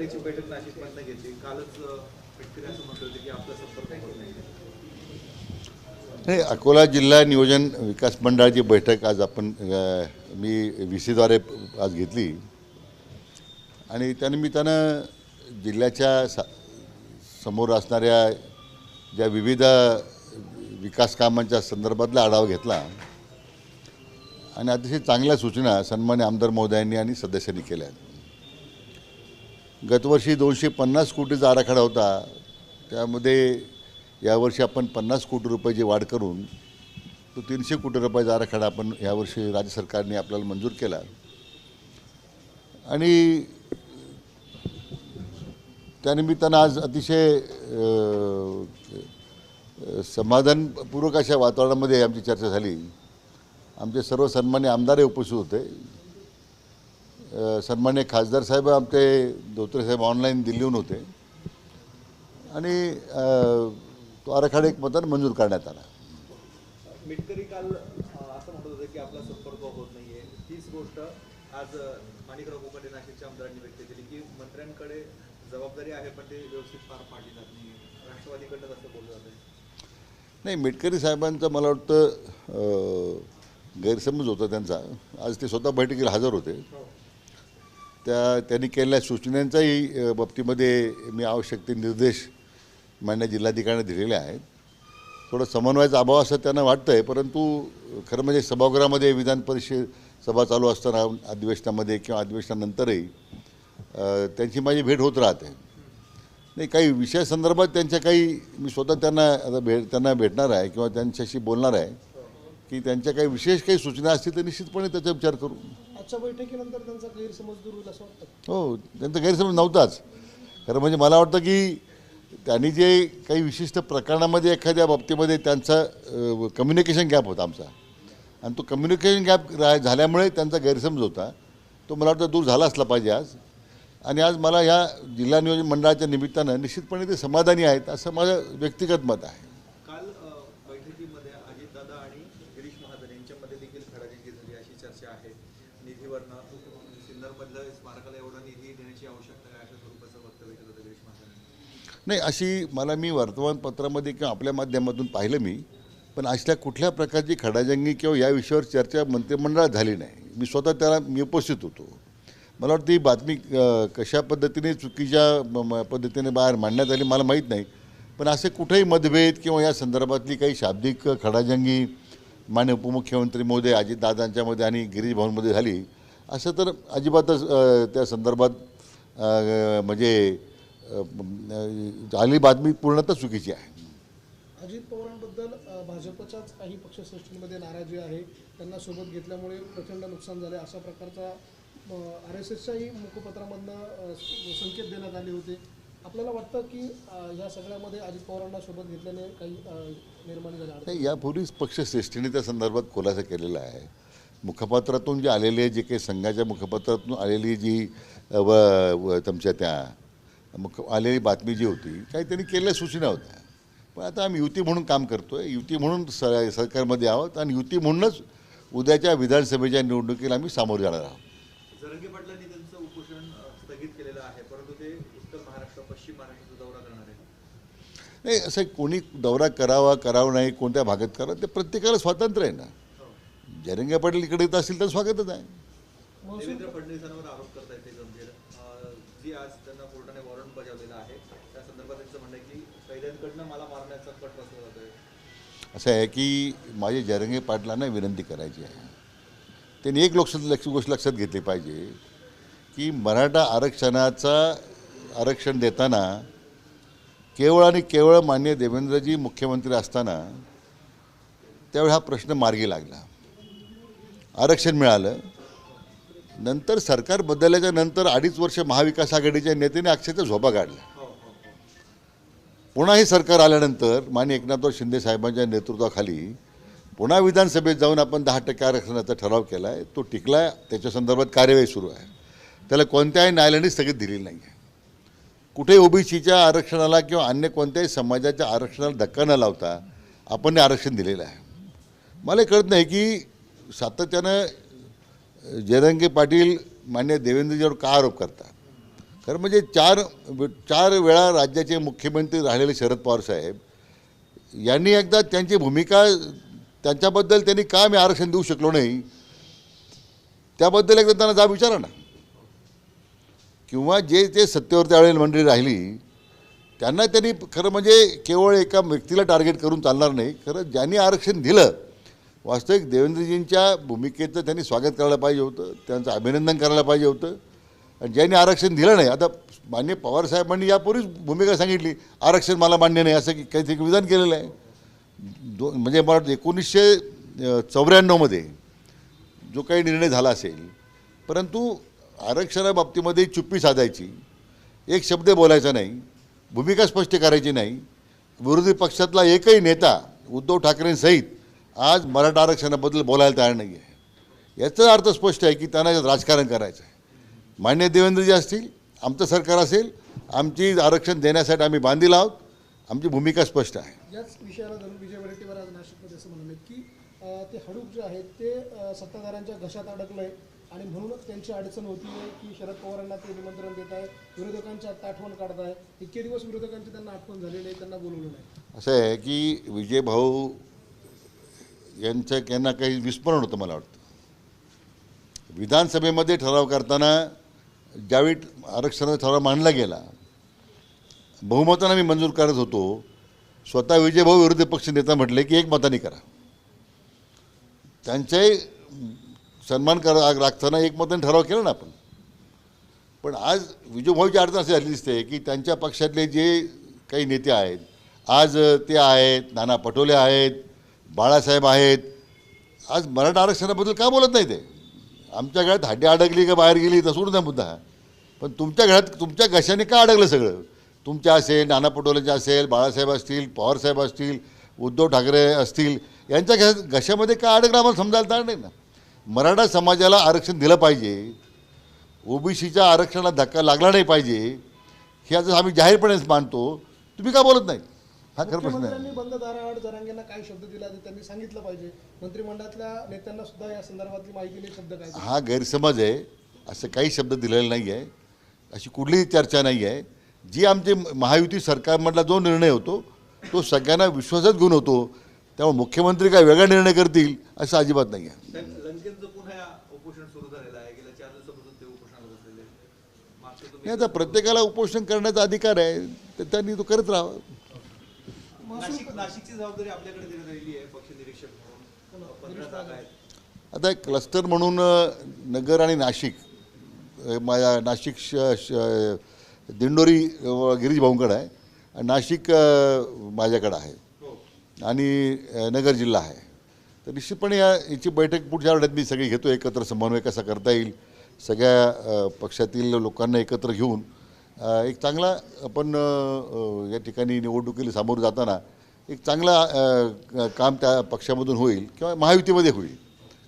अकोल्याची बैठक नाशिकमधनं घेतली. कालच म्हटलं होतं की आपला संपर्क नाही नाही अकोला जिल्हा नियोजन विकास मंडळाची बैठक आज आपण मी व्ही सीद्वारे आज घेतली. आणि त्यानिमित्तानं जिल्ह्याच्या सा समोर असणाऱ्या ज्या विविध विकास कामांच्या संदर्भातला आढावा घेतला आणि अतिशय चांगल्या सूचना सन्मान्य आमदार महोदयांनी आणि सदस्यांनी केल्या. आहेत गतवर्षी दोनशे पन्नास कोटीचा आराखडा होता त्यामध्ये यावर्षी आपण पन्नास कोटी रुपयाची वाढ करून तो तीनशे कोटी रुपयाचा आराखडा आपण यावर्षी राज्य सरकारने आपल्याला मंजूर केला. आणि त्यानिमित्तानं आज अतिशय समाधानपूर्वक अशा वातावरणामध्ये आमची चर्चा झाली. आमचे सर्व सन्मान्य आमदारही उपस्थित होते. सन्मान्य खासदार साहेब आमचे धोत्रे साहेब ऑनलाईन दिल्लीहून होते. आणि तो आराखडा एक मतानं मंजूर करण्यात आला. मिटकरी काल असं म्हणत होते की आपला संपर्क होत नाहीये. तीच गोष्ट आज माणिकराव कोकाटे नाशिकच्या आमदारांनी व्यक्त केली की मंत्र्यांकडे जबाबदारी आहे पण ते व्यवस्थित पार पाडली जात नाही राष्ट्रवादीकडनं असं बोललं जातं नाही मेटकरी साहेबांचा मला वाटतं गैरसमज होता त्यांचा. आज ते स्वतः बैठकीला हजर होते. त्या त्यांनी केलेल्या सूचनांच्याही बाबतीमध्ये मी आवश्यक ते निर्देश मान्य जिल्हाधिकाऱ्यांना दिलेले आहेत. थोडं समन्वयाचा अभाव असं त्यांना वाटतं आहे परंतु खरं म्हणजे सभागृहामध्ये विधान परिषद सभा चालू असताना अधिवेशनामध्ये किंवा अधिवेशनानंतरही त्यांची माझी भेट होत राहते. नाही काही विषयासंदर्भात त्यांच्या काही मी स्वतः त्यांना आता भेट त्यांना भेटणार आहे किंवा त्यांच्याशी बोलणार आहे की त्यांच्या काही विशेष काही सूचना असतील तर निश्चितपणे त्याचा विचार करू. आजच्या बैठकीनंतर त्यांचा गैरसमज दूर होईल असं वाटतं? हो त्यांचा गैरसमज नव्हताच. खरं म्हणजे मला वाटतं की त्यांनी जे काही विशिष्ट प्रकरणामध्ये एखाद्या बाबतीमध्ये त्यांचा कम्युनिकेशन गॅप होता आमचा. आणि तो कम्युनिकेशन गॅप रा झाल्यामुळे त्यांचा गैरसमज होता. तो मला वाटतं दूर झाला असला पाहिजे आज. आणि आज मला ह्या जिल्हा नियोजन मंडळाच्या निमित्तानं निश्चितपणे ते समाधानी आहेत असं माझं व्यक्तिगत मत आहे काल अ, बैठकीमध्ये अजितदादा आणि गिरीश महाजन यांच्यामध्ये देखील खडाजंगी झाली अशी चर्चा आहे निधीवरनं सिन्नरमधलं स्मारकाला एवढा निधी देण्याची आवश्यकता आहे अशा स्वरूपाचं वक्तव्य केलं होतं गिरीश महाजन नाही अशी मला मी वर्तमानपत्रामध्ये किंवा आपल्या माध्यमातून पाहिलं मी पण अशा कुठल्या प्रकारची खडाजंगी किंवा या विषयावर चर्चा मंत्रिमंडळात झाली नाही. मी स्वतः त्याला मी उपस्थित होतो. मला वाटतं ही बातमी कशा पद्धतीने चुकीच्या म- पद्धतीने बाहेर मांडण्यात आली मला माहीत नाही. पण असे कुठेही मतभेद किंवा या संदर्भातली काही शाब्दिक खडाजंगी मान्य उपमुख्यमंत्री मोदी अजितदादांच्यामध्ये आणि गिरीश भवनमध्ये झाली असं तर अजिबातच त्या संदर्भात म्हणजे आली बातमी पूर्णतः चुकीची आहे. अजित पवारांबद्दल भाजपच्याच काही पक्षश्रेष्ठींमध्ये नाराजी आहे. त्यांना सोबत घेतल्यामुळे प्रचंड नुकसान झाले अशा प्रकारचा आर एस एसच्याही मुखपत्रामधनं संकेत देण्यात आले होते. आपल्याला वाटतं की या सगळ्यामध्ये अजित पवारांना सोबत घेतल्याने काही निर्माण झाले यापूर्वीच पक्षश्रेष्ठीने त्या संदर्भात खुलासा केलेला आहे. मुखपत्रातून जे आलेले जे काही संघाच्या मुखपत्रातून आलेली जी व तुमच्या त्या मुख आलेली बातमी जी होती काही त्यांनी केलेल्या सूचना होत्या. पण आता आम्ही युती म्हणून काम करतो आहे युती म्हणून स सरकारमध्ये आहोत आणि युती म्हणूनच उद्याच्या विधानसभेच्या निवडणुकीला आम्ही सामोरे जाणार आहोत. जरंगे पाटलांनी त्यांचं उपोषण अ, स्थगित केलेलं आहे. परंतु ते उत्तर महाराष्ट्र पश्चिम महाराष्ट्राचा दौरा करणार आहे नाही असं कोणी दौरा करावा करावा नाही कोणत्या भागात करावा ते प्रत्येकाला स्वातंत्र्य आहे ना. जरंगे पाटील इकडे येत असतील तर स्वागतच आहे. देवेंद्र फडणवीसांवर आरोप करता येते गंभीर. जी आज त्यांना कोर्टाने वॉरंट बजावलेलं आहे त्या संदर्भात त्यांचं म्हणणं आहे की कैद्यांकडनं मला मारण्याचा कट रचला जातोय. असं आहे की माझे जरंगे पाटलांना विनंती करायची आहे. त्यांनी एक लक्ष लक्ष गोष्ट लक्षात घेतली पाहिजे की मराठा आरक्षणाचा आरक्षण देताना केवळ आणि केवळ मान्य देवेंद्रजी मुख्यमंत्री असताना त्यावेळी हा प्रश्न मार्गी लागला. आरक्षण मिळालं. नंतर सरकार बदलल्याच्या नंतर अडीच वर्ष महाविकास आघाडीच्या नेत्याने अक्षरशः झोपा काढल्या. पुन्हा हे सरकार आल्यानंतर मान्य एकनाथराव शिंदे साहेबांच्या नेतृत्वाखाली पुन्हा विधानसभेत जाऊन आपण दहा टक्के आरक्षणाचा ठराव केला आहे तो टिकला आहे त्याच्या संदर्भात कार्यवाही सुरू आहे. त्याला कोणत्याही न्यायालयाने स्थगित दिलेली नाही आहे कुठे ओबीसीच्या आरक्षणाला किंवा अन्य कोणत्याही समाजाच्या आरक्षणाला धक्का न लावता आपण हे आरक्षण दिलेलं आहे. मला हे कळत नाही की सातत्यानं जयरंगे पाटील मान्य देवेंद्रजीवर का आरोप करतात? खरं म्हणजे चार चार वेळा राज्याचे मुख्यमंत्री राहिलेले शरद पवार साहेब यांनी एकदा त्यांची भूमिका त्यांच्याबद्दल त्यांनी का मी आरक्षण देऊ शकलो नाही त्याबद्दल एकदा त्यांना जाब विचारा ना. किंवा जे ते सत्तेवरती त्यावेळेला मंडळी राहिली त्यांना त्यांनी खरं म्हणजे केवळ एका व्यक्तीला टार्गेट करून चालणार नाही. खरं ज्यांनी आरक्षण दिलं वास्तविक देवेंद्रजींच्या भूमिकेचं त्यांनी स्वागत करायला पाहिजे होतं त्यांचं अभिनंदन करायला पाहिजे होतं. आणि ज्यांनी आरक्षण दिलं नाही आता मान्य पवारसाहेबांनी यापूर्वीच भूमिका सांगितली आरक्षण मला मान्य नाही असं की काहीतरी विधान केलेलं आहे. दो म्हणजे मला वाटतं एकोणीसशे चौऱ्याण्णवमध्ये जो काही निर्णय झाला असेल परंतु आरक्षणाबाबतीमध्ये चुप्पी साधायची एक शब्द बोलायचा नाही भूमिका स्पष्ट करायची नाही विरोधी पक्षातला एकही नेता उद्धव ठाकरेंसहित आज मराठा आरक्षणाबद्दल बोलायला तयार नाही आहे याचा अर्थ स्पष्ट आहे की त्यांना राजकारण करायचं आहे मान्य देवेंद्रजी असतील आमचं सरकार असेल आमची आरक्षण देण्यासाठी आम्ही बांधील आहोत. आमची भूमिका स्पष्ट आहे. याच विषयाला धरून विजय वडेट्टीवार आज नाशिकमध्ये असं म्हणाले की ते हडूप जे आहेत ते सत्ताधाऱ्यांच्या घशात अडकलंय आणि म्हणूनच त्यांची अडचण होती की शरद पवारांना ते निमंत्रण देत आहे विरोधकांची आता आठवण काढत आहे इतके दिवस विरोधकांची त्यांना आठवण झालेली आहे त्यांना बोलवलं नाही. असं आहे की विजय भाऊ यांचं यांना काही विस्मरण होतं मला वाटतं. विधानसभेमध्ये ठराव करताना ज्यावेळी आरक्षणाचा ठराव मांडला गेला बहुमतानं मी मंजूर करत होतो. स्वतः विजयभाऊ विरोधी पक्ष नेता म्हटले की एक मताने करा. त्यांचाही सन्मान करा राखताना एक मताने ठराव केला ना आपण. पण आज विजयभाऊची अडचण अशी झाली दिसते की त्यांच्या पक्षातले जे काही नेते आहेत आज ते आहेत नाना पटोले आहेत बाळासाहेब आहेत. आज मराठा आरक्षणाबद्दल का बोलत नाही ते? आमच्या घरात हड्डी अडकली का बाहेर गेली तर सोडून द्या मुद्दा. पण तुमच्या घरात तुमच्या घशाने का अडकलं सगळं? तुमच्या असेल नाना पटोलेच्या असेल बाळासाहेब असतील पवारसाहेब असतील उद्धव ठाकरे असतील यांच्या घ घशामध्ये का अडकलं आम्हाला समजायला तयार नाही ना? मराठा समाजाला आरक्षण दिलं पाहिजे. ओबीसीच्या आरक्षणाला धक्का लागला नाही पाहिजे. हे आता आम्ही जाहीरपणेच मानतो. तुम्ही का बोलत नाही हा खरं प्रश्न आहे. मुख्यमंत्र्यांनी बंद दाराआड जरांगेंना काय शब्द दिला ते त्यांनी सांगितलं पाहिजे. मंत्रिमंडळातल्या नेत्यांना सुद्धा या संदर्भातली माहिती नाही शब्द काय हा गैरसमज आहे. असं काही शब्द दिलेला नाही आहे अशी कुठलीही चर्चा नाही आहे जी आमची महायुती सरकारमधला जो निर्णय होतो तो सगळ्यांना विश्वासात घेऊन होतो. त्यामुळे मुख्यमंत्री काय वेगळा निर्णय करतील असं अजिबात नाही आहे हे तुम्ही आता प्रत्येकाला उपोषण करण्याचा अधिकार आहे तर त्यांनी तो करत राहावा. नाशिक नाशिकची जबाबदारी आपल्याकडे देण्यात आलेली आहे पक्ष निरीक्षक म्हणून. पंधरा जागा आहेत. आता एक क्लस्टर म्हणून नगर आणि नाशिक माझ्या नाशिक श श दिंडोरी गिरीश भाऊंकडे आहे. नाशिक माझ्याकडं आहे. हो. आणि नगर जिल्हा आहे. तर निश्चितपणे या याची बैठक पुढच्या आठवड्यात मी सगळी घेतो एकत्र समन्वय कसा करता येईल. सगळ्या पक्षातील लोकांना एकत्र घेऊन एक चांगला आपण या ठिकाणी निवडणुकीला सामोरं जाताना एक चांगला काम त्या पक्षामधून होईल किंवा महायुतीमध्ये होईल.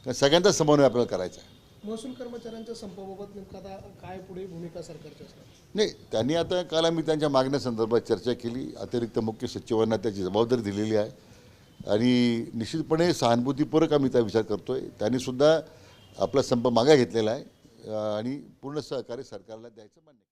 कारण सगळ्यांचा समन्वय आपल्याला करायचा आहे. महसूल कर्मचाऱ्यांच्या संपाबाबत नेमकं आता काय पुढे भूमिका सरकारची असणार? नाही त्यांनी आता काल आम्ही त्यांच्या मागण्यासंदर्भात चर्चा केली. अतिरिक्त मुख्य सचिवांना त्याची जबाबदारी दिलेली आहे. आणि निश्चितपणे सहानुभूतीपूर्वक आम्ही त्या विचार करतो आहे त्यांनीसुद्धा आपला संप मागा घेतलेला आहे. आणि पूर्ण सहकार्य सरकारला द्यायचं मान्य